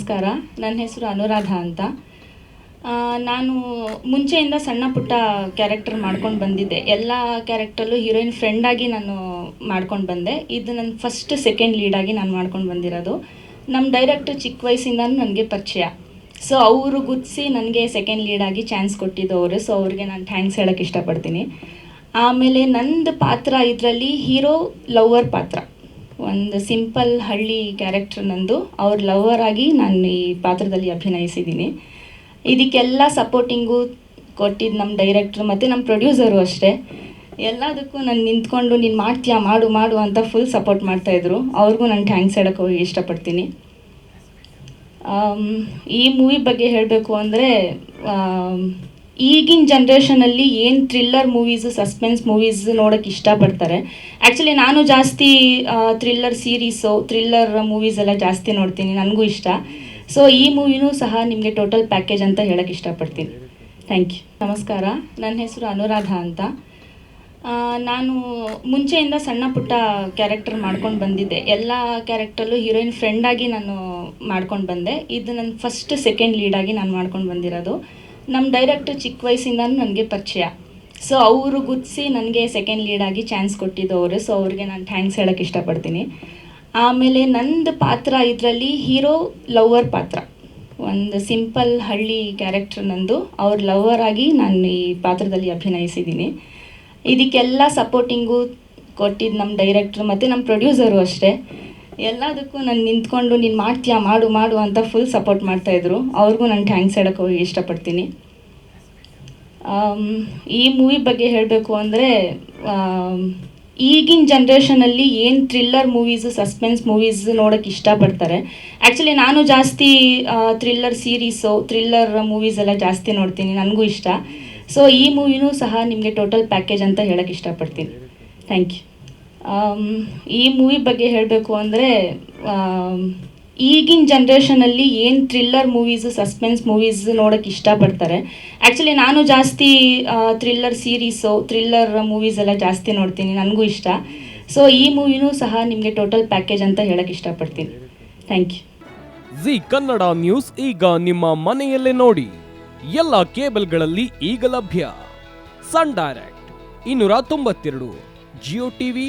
ನಮಸ್ಕಾರ. ನನ್ನ ಹೆಸರು ಅನುರಾಧ ಅಂತ. ನಾನು ಮುಂಚೆಯಿಂದ ಸಣ್ಣ ಪುಟ್ಟ ಕ್ಯಾರೆಕ್ಟರ್ ಮಾಡ್ಕೊಂಡು ಬಂದಿದ್ದೆ. ಎಲ್ಲ ಕ್ಯಾರೆಕ್ಟರ್ಲು ಹೀರೋಯಿನ್ ಫ್ರೆಂಡಾಗಿ ನಾನು ಮಾಡ್ಕೊಂಡು ಬಂದೆ. ಇದು ನನ್ನ ಫಸ್ಟ್ ಸೆಕೆಂಡ್ ಲೀಡಾಗಿ ನಾನು ಮಾಡ್ಕೊಂಡು ಬಂದಿರೋದು. ನಮ್ಮ ಡೈರೆಕ್ಟರ್ ಚಿಕ್ಕ ವಯಸ್ಸಿಂದನೂ ನನಗೆ ಪರಿಚಯ. ಸೊ ಅವರು ಗುದ್ಸಿ ನನಗೆ ಸೆಕೆಂಡ್ ಲೀಡಾಗಿ ಚಾನ್ಸ್ ಕೊಟ್ಟಿದ್ದು ಅವರು. ಸೊ ಅವ್ರಿಗೆ ನಾನು ಥ್ಯಾಂಕ್ಸ್ ಹೇಳೋಕ್ಕೆ ಇಷ್ಟಪಡ್ತೀನಿ. ಆಮೇಲೆ ನಂದು ಪಾತ್ರ ಇದರಲ್ಲಿ ಹೀರೋ ಲವರ್ ಪಾತ್ರ. ಒಂದು ಸಿಂಪಲ್ ಹಳ್ಳಿ ಕ್ಯಾರೆಕ್ಟರ್ ನಂದು. ಅವ್ರ ಲವರ್ ಆಗಿ ನಾನು ಈ ಪಾತ್ರದಲ್ಲಿ ಅಭಿನಯಿಸಿದ್ದೀನಿ. ಇದಕ್ಕೆಲ್ಲ ಸಪೋರ್ಟಿಂಗು ಕೊಟ್ಟಿದ್ದು ನಮ್ಮ ಡೈರೆಕ್ಟ್ರು ಮತ್ತು ನಮ್ಮ ಪ್ರೊಡ್ಯೂಸರು ಅಷ್ಟೇ. ಎಲ್ಲದಕ್ಕೂ ನಾನು ನಿಂತ್ಕೊಂಡು ನೀನು ಮಾಡ್ತೀಯಾ, ಮಾಡು ಮಾಡು ಅಂತ ಫುಲ್ ಸಪೋರ್ಟ್ ಮಾಡ್ತಾಯಿದ್ರು ಅವ್ರಿಗೂ ನಾನು ಥ್ಯಾಂಕ್ಸ್ ಹೇಳೋಕ್ಕೆ ಹೋಗಿ ಇಷ್ಟಪಡ್ತೀನಿ. ಈ ಮೂವಿ ಬಗ್ಗೆ ಹೇಳಬೇಕು ಅಂದರೆ ಈಗಿನ ಜನ್ರೇಷನಲ್ಲಿ ಏನು ಥ್ರಿಲ್ಲರ್ ಮೂವೀಸು ಸಸ್ಪೆನ್ಸ್ ಮೂವೀಸ್ ನೋಡೋಕ್ಕೆ ಇಷ್ಟಪಡ್ತಾರೆ. ಆ್ಯಕ್ಚುಲಿ ನಾನು ಜಾಸ್ತಿ ಥ್ರಿಲ್ಲರ್ ಸೀರೀಸು ಥ್ರಿಲ್ಲರ್ ಮೂವೀಸ್ ಎಲ್ಲ ಜಾಸ್ತಿ ನೋಡ್ತೀನಿ. ನನಗೂ ಇಷ್ಟ. ಸೊ ಈ ಮೂವಿನೂ ಸಹ ನಿಮಗೆ ಟೋಟಲ್ ಪ್ಯಾಕೇಜ್ ಅಂತ ಹೇಳೋಕ್ಕೆ ಇಷ್ಟಪಡ್ತೀನಿ. ಥ್ಯಾಂಕ್ ಯು ನಮಸ್ಕಾರ. ನನ್ನ ಹೆಸರು ಅನುರಾಧ ಅಂತ. ನಾನು ಮುಂಚೆಯಿಂದ ಸಣ್ಣ ಪುಟ್ಟ ಕ್ಯಾರೆಕ್ಟರ್ ಮಾಡ್ಕೊಂಡು ಬಂದಿದ್ದೆ. ಎಲ್ಲ ಕ್ಯಾರೆಕ್ಟರಲ್ಲೂ ಹೀರೋಯಿನ್ ಫ್ರೆಂಡಾಗಿ ನಾನು ಮಾಡ್ಕೊಂಡು ಬಂದೆ. ಇದು ನನ್ನ ಫಸ್ಟ್ ಸೆಕೆಂಡ್ ಲೀಡಾಗಿ ನಾನು ಮಾಡ್ಕೊಂಡು ಬಂದಿರೋದು. ನಮ್ಮ ಡೈರೆಕ್ಟರ್ ಚಿಕ್ಕ ವಯಸ್ಸಿಂದ ನನಗೆ ಪರಿಚಯ. ಸೊ ಅವರು ಗುದಿಸಿ ನನಗೆ ಸೆಕೆಂಡ್ ಲೀಡಾಗಿ ಚಾನ್ಸ್ ಕೊಟ್ಟಿದ್ದು ಅವರು ಸೊ ಅವ್ರಿಗೆ ನಾನು ಥ್ಯಾಂಕ್ಸ್ ಹೇಳೋಕ್ಕೆ ಇಷ್ಟಪಡ್ತೀನಿ. ಆಮೇಲೆ ನಂದು ಪಾತ್ರ ಇದರಲ್ಲಿ ಹೀರೋ ಲವರ್ ಪಾತ್ರ. ಒಂದು ಸಿಂಪಲ್ ಹಳ್ಳಿ ಕ್ಯಾರೆಕ್ಟರ್ ನಂದು. ಅವ್ರ ಲವರ್ ಆಗಿ ನಾನು ಈ ಪಾತ್ರದಲ್ಲಿ ಅಭಿನಯಿಸಿದ್ದೀನಿ. ಇದಕ್ಕೆಲ್ಲ ಸಪೋರ್ಟಿಂಗು ಕೊಟ್ಟಿದ್ದು ನಮ್ಮ ಡೈರೆಕ್ಟ್ರು ಮತ್ತು ನಮ್ಮ ಪ್ರೊಡ್ಯೂಸರು ಅಷ್ಟೇ. ಎಲ್ಲದಕ್ಕೂ ನಾನು ನಿಂತ್ಕೊಂಡು ನೀನು ಮಾಡ್ತೀಯಾ, ಮಾಡು ಮಾಡು ಅಂತ ಫುಲ್ ಸಪೋರ್ಟ್ ಮಾಡ್ತಾಯಿದ್ರು ಅವ್ರಿಗೂ ನಾನು ಥ್ಯಾಂಕ್ಸ್ ಹೇಳೋಕ್ಕೆ ಹೋಗಿ ಇಷ್ಟಪಡ್ತೀನಿ. ಈ ಮೂವಿ ಬಗ್ಗೆ ಹೇಳಬೇಕು ಅಂದರೆ ಈಗಿನ ಜನ್ರೇಷನಲ್ಲಿ ಏನು ಥ್ರಿಲ್ಲರ್ ಮೂವೀಸು ಸಸ್ಪೆನ್ಸ್ ಮೂವೀಸ್ ನೋಡೋಕ್ಕೆ ಇಷ್ಟಪಡ್ತಾರೆ. ಆ್ಯಕ್ಚುಲಿ ನಾನು ಜಾಸ್ತಿ ಥ್ರಿಲ್ಲರ್ ಸೀರೀಸು ಥ್ರಿಲ್ಲರ್ ಮೂವೀಸ್ ಎಲ್ಲ ಜಾಸ್ತಿ ನೋಡ್ತೀನಿ, ನನಗೂ ಇಷ್ಟ. ಸೊ ಈ ಮೂವಿನೂ ಸಹ ನಿಮಗೆ ಟೋಟಲ್ ಪ್ಯಾಕೇಜ್ ಅಂತ ಹೇಳೋಕ್ಕೆ ಇಷ್ಟಪಡ್ತೀನಿ. ಥ್ಯಾಂಕ್ ಯು ಈ ಮೂವಿ ಬಗ್ಗೆ ಹೇಳಬೇಕು ಅಂದರೆ ಈಗಿನ ಜನ್ರೇಷನಲ್ಲಿ ಏನು ಥ್ರಿಲ್ಲರ್ ಮೂವೀಸು ಸಸ್ಪೆನ್ಸ್ ಮೂವೀಸ್ ನೋಡೋಕ್ಕೆ ಇಷ್ಟಪಡ್ತಾರೆ. ಆ್ಯಕ್ಚುಲಿ ನಾನು ಜಾಸ್ತಿ ಥ್ರಿಲ್ಲರ್ ಸೀರೀಸು ಥ್ರಿಲ್ಲರ್ ಮೂವೀಸ್ ಎಲ್ಲ ಜಾಸ್ತಿ ನೋಡ್ತೀನಿ, ನನಗೂ ಇಷ್ಟ. ಸೊ ಈ ಮೂವಿನೂ ಸಹ ನಿಮಗೆ ಟೋಟಲ್ ಪ್ಯಾಕೇಜ್ ಅಂತ ಹೇಳೋಕ್ಕೆ ಇಷ್ಟಪಡ್ತೀನಿ. Thank you Zee Kannada news ಈಗ ನಿಮ್ಮ ಮನೆಯಲ್ಲೇ ನೋಡಿ. ಎಲ್ಲ ಕೇಬಲ್ಗಳಲ್ಲಿ ಈಗ ಲಭ್ಯ. ಸನ್ ಡೈರೆಕ್ಟ್, ಇನ್ನೂರ ತೊಂಬತ್ತೆರಡು, ಜಿಯೋ ಟಿವಿ